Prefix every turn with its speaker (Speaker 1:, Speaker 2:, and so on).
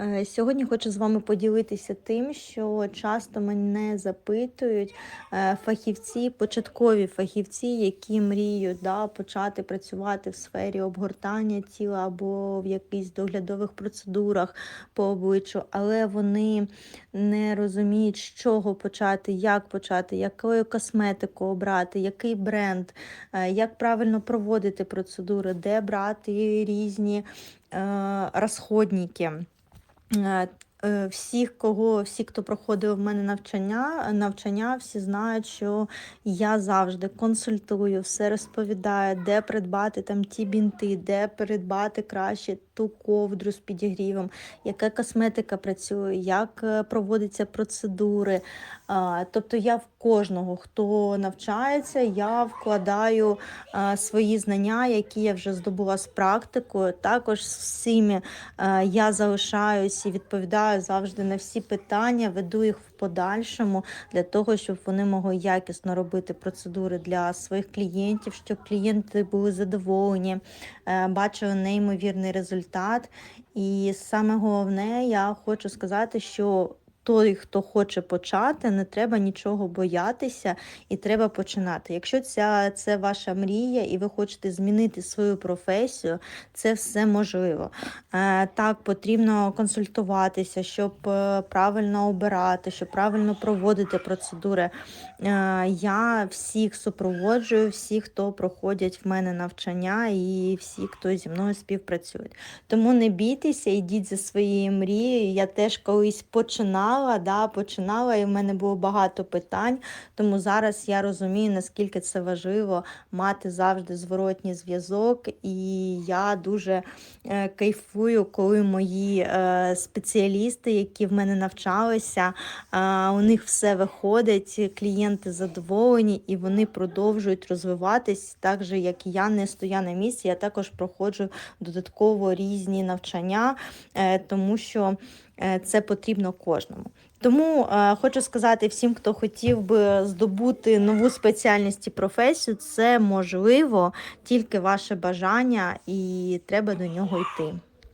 Speaker 1: Е, Сьогодні хочу з вами поділитися тим, що часто мене запитують е, фахівці, початкові фахівці, які мріють да, почати працювати в сфері обгортання тіла або в якихось доглядових процедурах по обличчю, але вони не розуміють, з чого почати, як почати, якою косметику обрати, який бренд, е, як правильно проводити процедури, де брати різні е, розходники. Е, е, Всіх, кого, всі, хто проходив в мене навчання, навчання, всі знають, що я завжди консультую, все розповідаю, де придбати там ті бінти, де придбати краще ту ковдру з підігрівом, яка косметика працює, як е, проводяться процедури. Тобто я в кожного, хто навчається, я вкладаю свої знання, які я вже здобула з практикою. Також Е, Я залишаюсь і відповідаю завжди на всі питання, веду їх в подальшому для того, щоб вони могли якісно робити процедури для своїх клієнтів, щоб клієнти були задоволені, е, бачили неймовірний результат. І саме головне, я хочу сказати, що той, хто хоче почати, не треба нічого боятися і треба починати. Якщо ця це ваша мрія, і ви хочете змінити свою професію, це все можливо. Е, Так, потрібно консультуватися, щоб е, правильно обирати, щоб правильно проводити процедури. Е, Я всіх супроводжую, всі, хто проходять в мене навчання, і всі, хто зі мною співпрацюють. Тому не бійтеся, йдіть за своєю мрією. Я теж колись починала, да, починала, і в мене було багато питань. Тому зараз я розумію, наскільки це важливо мати завжди зворотній зв'язок. І я дуже е, кайфую, коли мої е, спеціалісти, які в мене навчалися, е, у них все виходить, клієнти задоволені і вони продовжують розвиватись так же, як я не стоя на місці. Я також проходжу додатково різні навчання, тому що це потрібно кожному. Тому е, хочу сказати всім, хто хотів би здобути нову спеціальність і професію, це можливо тільки ваше бажання, і треба до нього йти.